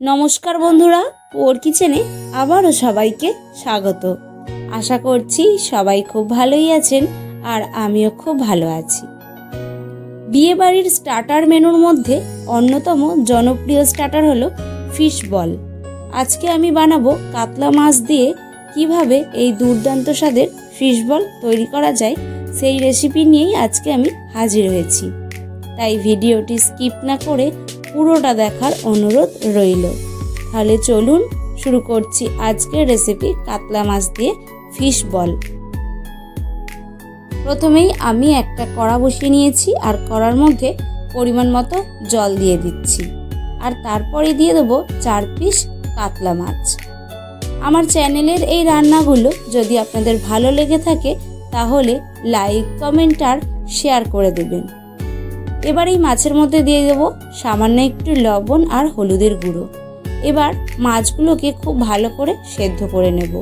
নমস্কার বন্ধুরা ওর কিচেনে আবারও সবাইকে স্বাগত। আশা করছি সবাই খুব ভালোই আছেন আর আমিও খুব ভালো আছি। বিয়েবাড়ির স্টার্টার মেনুর মধ্যে অন্যতম জনপ্রিয় স্টার্টার হলো ফিশ বল। আজকে আমি বানাবো কাতলা মাছ দিয়ে কীভাবে এই দুর্দান্ত স্বাদের ফিশ বল তৈরি করা যায় সেই রেসিপি নিয়েই আজকে আমি হাজির হয়েছি। তাই ভিডিওটি স্কিপ না করে পুরোটা দেখার অনুরোধ রইল। তাহলে চলুন শুরু করছি আজকের রেসিপি কাতলা মাছ দিয়ে ফিশ বল প্রথমেই আমি একটা কড়া বসিয়ে নিয়েছি আর কড়ার মধ্যে পরিমাণ মতো জল দিয়ে দিচ্ছি। আর তারপরে দিয়ে দেবো চার পিস কাতলা মাছ। আমার চ্যানেলের এই রান্নাগুলো যদি আপনাদের ভালো লেগে থাকে, তাহলে লাইক কমেন্ট আর শেয়ার করে দেবেন। এবার এই মাছের মধ্যে দিয়ে দেব সামান্য একটু লবণ আর হলুদের গুঁড়ো। এবার মাছগুলোকে খুব ভালো করে সেদ্ধ করে নেব।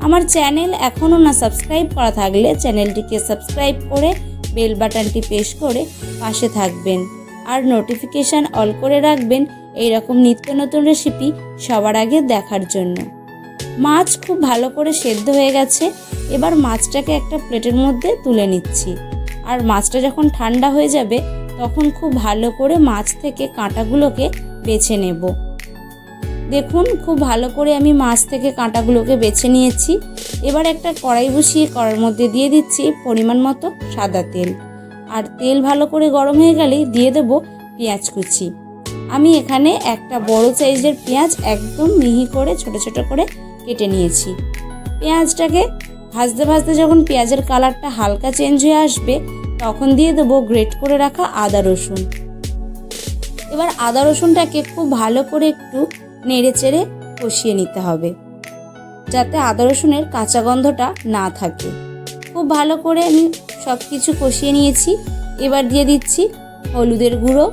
আমার চ্যানেল এখনও না সাবস্ক্রাইব করা থাকলে চ্যানেলটিকে সাবস্ক্রাইব করে বেল বাটনটি প্রেস করে পাশে থাকবেন। আর নোটিফিকেশান অল করে রাখবেন এই রকম নিত্য নতুন রেসিপি সবার আগে দেখার জন্য। মাছ খুব ভালো করে সেদ্ধ হয়ে গেছে। এবার মাছটাকে একটা প্লেটের মধ্যে তুলে নিচ্ছি। আর মাছটা যখন ঠান্ডা হয়ে যাবে, তখন খুব ভালো করে মাছ থেকে কাঁটাগুলোকে বেছে নেব। দেখুন, খুব ভালো করে আমি মাছ থেকে কাঁটাগুলোকে বেছে নিয়েছি। এবার একটা কড়াই বসিয়ে কড়ার মধ্যে দিয়ে দিচ্ছি পরিমাণ মতো সাদা তেল। আর তেল ভালো করে গরম হয়ে গেলেই দিয়ে দেব পেঁয়াজ কুচি। আমি এখানে একটা বড় সাইজের পেঁয়াজ একদম মিহি করে, ছোট ছোট করে কেটে নিয়েছি। পেঁয়াজটাকে ভাজতে ভাজতে যখন পেঁয়াজের কালারটা হালকা চেঞ্জ হয়ে আসবে, তখন দিয়ে দেবো গ্রেট করে রাখা আদা রসুন। এবার আদা রসুনটাকে খুব ভালো করে একটু নেড়ে চেড়ে কষিয়ে নিতে হবে, যাতে আদা রসুনের কাঁচা গন্ধটা না থাকে। খুব ভালো করে আমি সব কিছু কষিয়ে নিয়েছি। এবার দিয়ে দিচ্ছি হলুদের গুঁড়ো,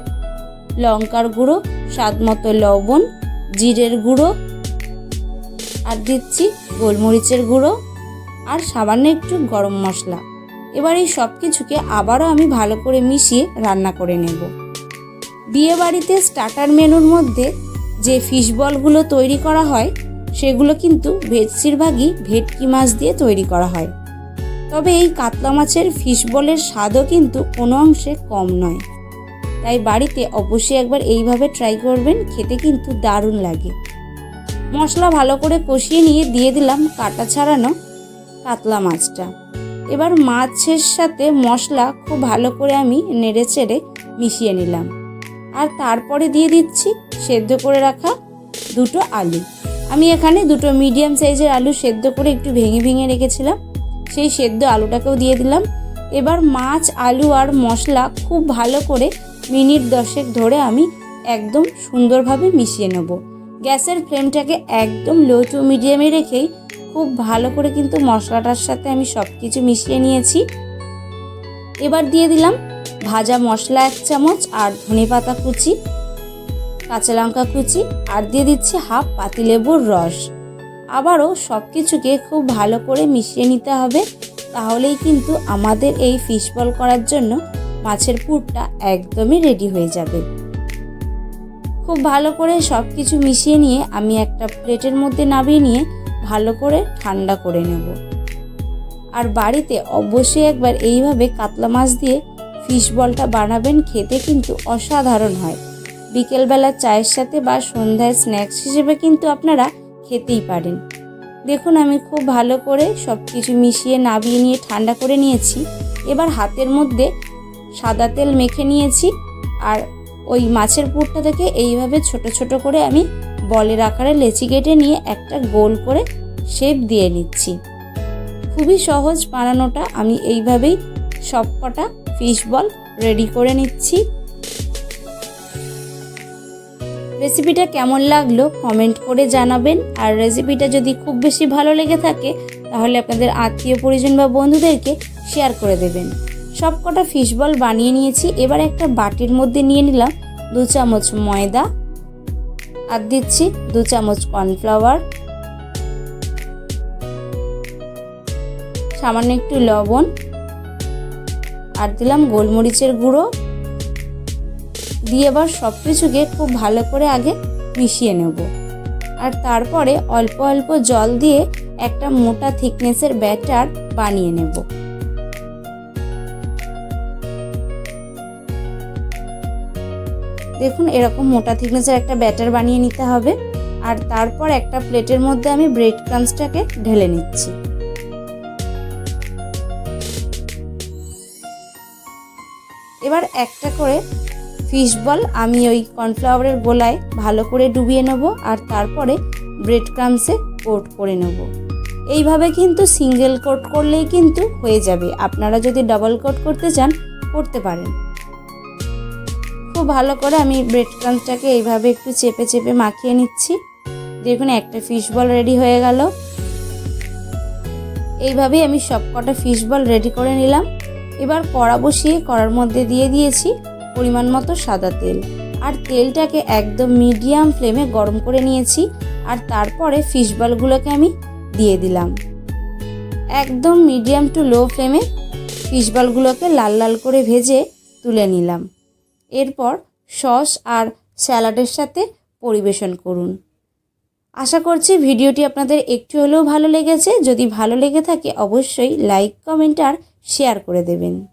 লঙ্কার গুঁড়ো, স্বাদ মতো লবণ, জিরের গুঁড়ো, আর দিচ্ছি গোলমরিচের গুঁড়ো। আর সামান্য একটু গরম মশলা। এবার এই সব কিছুকে আবারও আমি ভালো করে মিশিয়ে রান্না করে নেব। বিয়ে বাড়িতে স্টার্টার মেনুর মধ্যে যে ফিশ বলগুলো তৈরি করা হয়, সেগুলো কিন্তু বেশিরভাগই ভেটকি মাছ দিয়ে তৈরি করা হয়। তবে এই কাতলা মাছের ফিশ বলের স্বাদও কিন্তু কোনো অংশে কম নয়। তাই বাড়িতে অবশ্যই একবার এইভাবে ট্রাই করবেন, খেতে কিন্তু দারুণ লাগে। মশলা ভালো করে কষিয়ে নিয়ে দিয়ে দিলাম কাটা ছাড়ানো কাতলা মাছটা। এবার মাছের সাথে মশলা খুব ভালো করে আমি নেড়ে চেড়ে মিশিয়ে নিলাম। আর তারপরে দিয়ে দিচ্ছি সেদ্ধ করে রাখা দুটো আলু। আমি এখানে দুটো মিডিয়াম সাইজের আলু সেদ্ধ করে একটু ভেঙে ভেঙে রেখেছিলাম। সেই সেদ্ধ আলুটাকেও দিয়ে দিলাম। এবার মাছ, আলু আর মশলা খুব ভালো করে মিনিট দশেক ধরে আমি একদম সুন্দরভাবে মিশিয়ে নেব। গ্যাসের ফ্লেমটাকে একদম লো টু মিডিয়ামে রেখেই খুব ভালো করে কিন্তু মশলাটার সাথে আমি সব কিছু মিশিয়ে নিয়েছি। এবার দিয়ে দিলাম ভাজা মশলা এক চামচ আর ধনে পাতা কুচি, কাঁচা লঙ্কা কুচি আর দিয়ে দিচ্ছি হাফ পাতিলেবুর রস। আবারও সব কিছুকে খুব ভালো করে মিশিয়ে নিতে হবে, তাহলেই কিন্তু আমাদের এই ফিশ বল করার জন্য মাছের পুরটা একদমই রেডি হয়ে যাবে। খুব ভালো করে সব কিছু মিশিয়ে নিয়ে আমি একটা প্লেটের মধ্যে নামিয়ে নিয়ে ভালো করে ঠান্ডা করে নেব। আর বাড়িতে অবশ্যই একবার এইভাবে কাতলা মাছ দিয়ে ফিশ বলটা বানাবেন, খেতে কিন্তু অসাধারণ হয়। বিকেলবেলা চায়ের সাথে বা সন্ধ্যায় স্ন্যাক্স হিসেবে কিন্তু আপনারা খেতেই পারেন। দেখুন, আমি খুব ভালো করে সব কিছু মিশিয়ে নাবিয়ে নিয়ে ঠান্ডা করে নিয়েছি। এবার হাতের মধ্যে সাদা তেল মেখে নিয়েছি। আর ওই মাছের পুরটা থেকে এইভাবে ছোট ছোট করে আমি বলের আকারে লেচি কেটে নিয়ে একটা গোল করে শেপ দিয়ে নিচ্ছি। খুবই সহজ বানানোটা আমি এইভাবেই সব কটা ফিশ বল রেডি করে নিচ্ছি। রেসিপিটা কেমন লাগল কমেন্ট করে জানাবেন। আর রেসিপিটা যদি খুব বেশি ভালো লেগে থাকে, তাহলে আপনাদের আত্মীয় পরিজন বা বন্ধুদেরকে শেয়ার করে দেবেন। সব কটা ফিশ বল বানিয়ে নিয়েছি। এবার একটা বাটির মধ্যে নিয়ে নিলাম দু চামচ ময়দা আর দিচ্ছি দু চামচ কর্নফ্লাওয়ার। সামান্য একটু লবণ। আর দিলাম গোলমরিচের গুঁড়ো। দিয়ে এবার সব কিছুকে খুব ভালো করে আগে মিশিয়ে নেব। আর তারপরে অল্প অল্প জল দিয়ে একটা মোটা থিকনেসের ব্যাটার বানিয়ে নেব। দেখুন, এরকম মোটা থিকনেসের একটা ব্যাটার বানিয়ে নিতে হবে। আর তারপর একটা প্লেটের মধ্যে আমি ব্রেড ক্রামসটাকে ঢেলে নিচ্ছি। এবার একটা করে ফিশ বল আমি ওই কর্নফ্লাওয়ারের গোলায় ভালো করে ডুবিয়ে নেব আর তারপরে ব্রেড ক্রামসে কোট করে নেব। এইভাবে কিন্তু সিঙ্গেল কোট করলেই কিন্তু হয়ে যাবে। আপনারা যদি ডাবল কোট করতে চান, করতে পারেন। খুব ভালো করে আমি ব্রেড ক্রামসটাকে এইভাবে একটু চেপে চেপে মাখিয়ে নিচ্ছি। দেখুন, একটা ফিশ বল রেডি হয়ে গেল। এইভাবেই আমি সব কটা ফিশ বল রেডি করে নিলাম। এবার কড়া বসিয়ে কড়ার মধ্যে দিয়ে দিয়েছি পরিমাণ মতো সাদা তেল। আর তেলটাকে একদম মিডিয়াম ফ্লেমে গরম করে নিয়েছি আর তারপরে ফিশ বলগুলোকে আমি দিয়ে দিলাম। একদম মিডিয়াম টু লো ফ্লেমে ফিশ বলগুলোকে লাল লাল করে ভেজে তুলে নিলাম। এরপর সস আর স্যালাডের সাথে পরিবেশন করুন। আশা করছি ভিডিওটি আপনাদের একটু হলেও ভালো লেগেছে। যদি ভালো লেগে থাকে, অবশ্যই লাইক, কমেন্ট আর শেয়ার করে দেবেন।